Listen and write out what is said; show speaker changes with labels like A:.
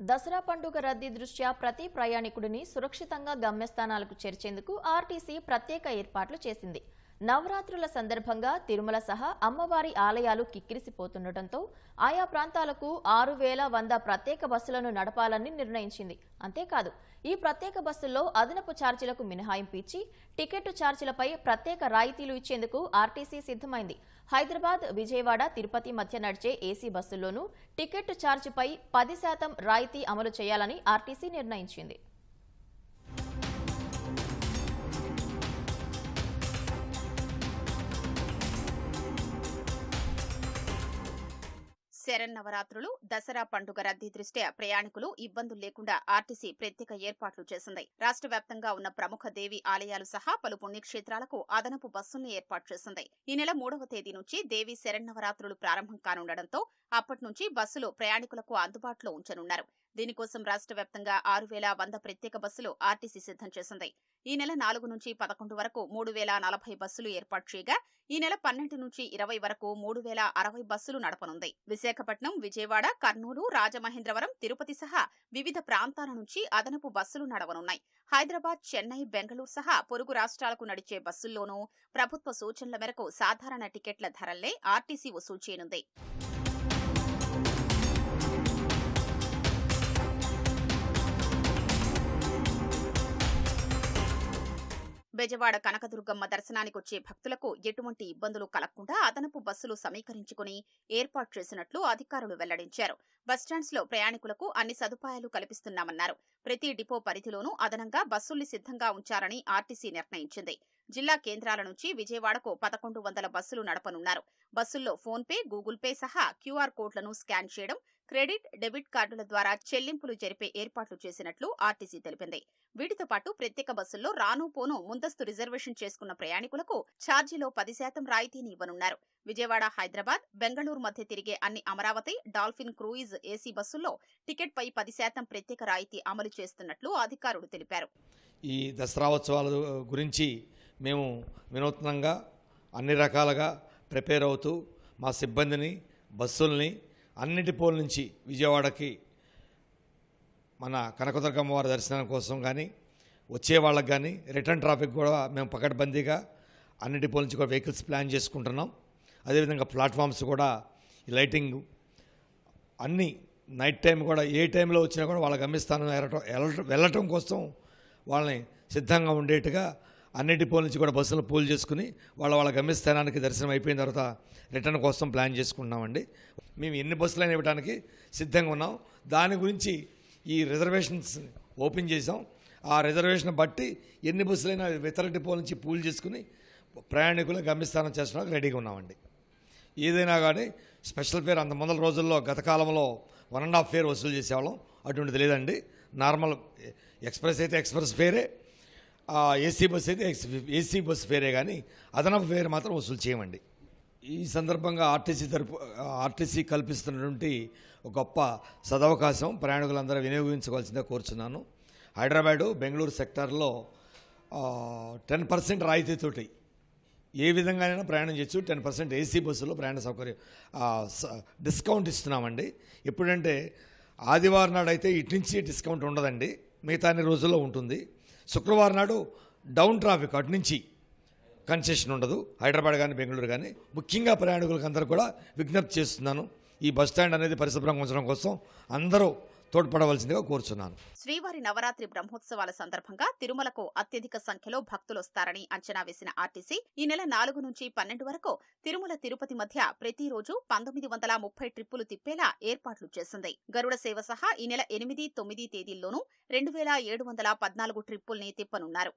A: దసరా పండుగ రద్దీ దృష్ట్యా ప్రతి ప్రయాణికుడిని సురక్షితంగా గమ్యస్థానాలకు చేర్చేందుకు ఆర్టీసీ ప్రత్యేక ఏర్పాట్లు చేసింది. నవరాత్రుల సందర్భంగా తిరుమల సహా అమ్మవారి ఆలయాలు కిక్కిరిసిపోతుండటంతో ఆయా ప్రాంతాలకు ఆరు వేల వంద ప్రత్యేక బస్సులను నడపాలని నిర్ణయించింది. అంతేకాదు ఈ ప్రత్యేక బస్సుల్లో అదనపు ఛార్జీలకు మినహాయింపు ఇచ్చి టికెట్ ఛార్జీలపై ప్రత్యేక రాయితీలు ఇచ్చేందుకు ఆర్టీసీ సిద్ధమైంది. హైదరాబాద్ విజయవాడ తిరుపతి మధ్య నడిచే ఏసీ బస్సుల్లోనూ టికెట్ ఛార్జీపై పది శాతం రాయితీ అమలు చేయాలని ఆర్టీసీ నిర్ణయించింది.
B: శరన్నవరాత్రులు దసరా పండుగ రద్దీ దృష్ట్యా ప్రయాణికులు ఇబ్బందులు లేకుండా ఆర్టీసీ ప్రత్యేక ఏర్పాట్లు చేసింది. రాష్ట్ర వ్యాప్తంగా ఉన్న ప్రముఖ దేవి ఆలయాలు సహా పలు పుణ్యక్షేత్రాలకు అదనపు బస్సుల్ని ఏర్పాటు చేసింది. ఈ నెల మూడవ తేదీ నుంచి దేవి శరన్నవరాత్రులు ప్రారంభం కానుండటంతో అప్పటి నుంచి బస్సులు ప్రయాణికులకు అందుబాటులో ఉంచనున్నారు. దీనికోసం రాష్ట్ర వ్యాప్తంగా ఆరు వేల వంద ప్రత్యేక బస్సులు ఆర్టీసీ సిద్ధం చేసింది. ఈ నెల నాలుగు నుంచి పదకొండు వరకు మూడు వేల నలభై బస్సులు ఏర్పాటు చేయగా ఈ నెల పన్నెండు నుంచి ఇరవై వరకు మూడు వేల అరవై బస్సులు నడపనుంది. విశాఖపట్నం విజయవాడ కర్నూలు రాజమహేంద్రవరం తిరుపతి సహా వివిధ ప్రాంతాల నుంచి అదనపు బస్సులు నడవనున్నాయి. హైదరాబాద్ చెన్నై బెంగళూరు సహా పొరుగు రాష్ట్రాలకు నడిచే బస్సుల్లోనూ ప్రభుత్వ సూచనల మేరకు సాధారణ టికెట్ల ధరల్లే ఆర్టీసీ వసూలు చేయనుంది. బెజవాడ కనకదుర్గమ్మ దర్శనానికి వచ్చే భక్తులకు ఎటువంటి ఇబ్బందులు కలగకుండా అదనపు బస్సులు సమీకరించుకుని ఏర్పాటు చేసినట్లు అధికారులు వెల్లడించారు. బస్టాండ్స్లో ప్రయాణికులకు అన్ని సదుపాయాలు కల్పిస్తున్నామన్నారు. ప్రతి డిపో పరిధిలోనూ అదనంగా బస్సుల్ని సిద్ధంగా ఉంచారని ఆర్టీసీ నిర్ణయించింది. జిల్లా కేంద్రాల నుంచి విజయవాడకు పదకొండు వందల బస్సులు నడపనున్నారు. బస్సుల్లో ఫోన్పే గూగుల్ పే సహా క్యూఆర్ కోడ్లను స్కాన్ చేయడం క్రెడిట్ డెబిట్ కార్డుల ద్వారా చెల్లింపులు జరిపే ఏర్పాట్లు చేసినట్లు ఆర్టీసీ తెలిపింది. వీటితో పాటు ప్రత్యేక బస్సుల్లో రాను పోను ముందస్తు రిజర్వేషన్ చేసుకున్న ప్రయాణికులకు ఛార్జీలో పది శాతం రాయితీని ఇవ్వనున్నారు. విజయవాడ హైదరాబాద్ బెంగళూరు మధ్య తిరిగే అన్ని అమరావతి డాల్ఫిన్ క్రూయిజ్ ఏసీ బస్సుల్లో టికెట్పై పది శాతం ప్రత్యేక రాయితీ అమలు చేస్తున్నట్లు అధికారులు తెలిపారు.
C: ఈ దసరా ఉత్సవాల గురించి మేము వినూత్నంగా అన్ని రకాలుగా ప్రిపేర్ అవుతూ మా సిబ్బందిని బస్సుల్ని అన్నిటి పోల్ నుంచి విజయవాడకి మన కనకదుర్గమ్మ వారి దర్శనం కోసం కానీ వచ్చే వాళ్ళకి కానీ రిటర్న్ ట్రాఫిక్ కూడా మేము పకడ్బందీగా అన్నిటి పోల్ నుంచి కూడా వెహికల్స్ ప్లాన్ చేసుకుంటున్నాం. అదేవిధంగా ప్లాట్ఫామ్స్ కూడా ఈ లైటింగ్ అన్నీ నైట్ టైం కూడా ఏ టైంలో వచ్చినా కూడా వాళ్ళ గమ్యస్థానం వెళ్ళటం వెళ్ళటం- వెళ్ళటం కోసం వాళ్ళని సిద్ధంగా ఉండేట్టుగా అన్ని పోల్ నుంచి కూడా బస్సులు పూల్ చేసుకుని వాళ్ళ వాళ్ళ గమ్యస్థానానికి దర్శనం అయిపోయిన తర్వాత రిటర్న్ కోసం ప్లాన్ చేసుకుంటున్నామండి. మేము ఎన్ని బస్సులైనా ఇవ్వడానికి సిద్ధంగా ఉన్నాం. దాని గురించి ఈ రిజర్వేషన్స్ ఓపెన్ చేసాం ఆ రిజర్వేషన్ బట్టి ఎన్ని బస్సులైనా ఇతర డిపో నుంచి పూల్ చేసుకుని ప్రయాణికులు గమ్యస్థానం చేసడానికి రెడీగా ఉన్నామండి. ఏదైనా కానీ స్పెషల్ ఫేర్ అంత ముందల రోజుల్లో గత కాలంలో వన్ అండ్ హాఫ్ ఫేర్ వసూలు చేసేవాళ్ళం. అటువంటిది లేదండి. నార్మల్ ఎక్స్ప్రెస్ అయితే ఎక్స్ప్రెస్ ఫేరే ఏసీ బస్ అయితే ఏసీ బస్ ఫేరే కానీ అదనపు ఫేర్ మాత్రం వసూలు చేయమండి. ఈ సందర్భంగా ఆర్టీసీ తరపు ఆర్టీసీ కల్పిస్తున్నటువంటి ఒక గొప్ప సదవకాశం ప్రయాణికులందరూ వినియోగించుకోవాల్సిందే కోరుచున్నాను. హైదరాబాదు బెంగళూరు సెక్టార్లో టెన్ పర్సెంట్ రాయితీతోటి ఏ విధంగానైనా ప్రయాణం చేయొచ్చు. టెన్ పర్సెంట్ ఏసీ బస్సులో ప్రయాణ సౌకర్యం డిస్కౌంట్ ఇస్తున్నామండి. ఎప్పుడంటే ఆదివారం నాడు అయితే ఇటు నుంచి డిస్కౌంట్ ఉండదండి. మిగతా అన్ని రోజుల్లో ఉంటుంది. శుక్రవారం నాడు డౌన్ ట్రాఫిక్ అటు నుంచి కన్సెషన్ ఉండదు. హైదరాబాద్ కానీ బెంగళూరు కానీ ముఖ్యంగా ప్రయాణికులకు అందరూ కూడా విజ్ఞప్తి చేస్తున్నాను. ఈ బస్ స్టాండ్ అనేది పరిశుభ్రంగా ఉంచడం కోసం అందరూ తోడ్పడవలసిందిగా కోరుచున్నాను.
B: శ్రీవారి నవరాత్రి బ్రహ్మోత్సవాల సందర్భంగా తిరుమలకు అత్యధిక సంఖ్యలో భక్తులు వస్తారని అంచనా వేసిన ఆర్టీసీ ఈ నెల నాలుగు నుంచి పన్నెండు వరకు తిరుమల తిరుపతి మధ్య ప్రతిరోజు పంతొమ్మిది వందల ముప్పై ట్రిప్పులు తిప్పేలా ఏర్పాట్లు చేసింది. గరుడ సేవ సహా ఈ నెల ఎనిమిది తొమ్మిది తేదీల్లోనూ రెండు వేల ఏడు వందల పద్నాలుగు ట్రిప్పుల్ని తిప్పనున్నారు.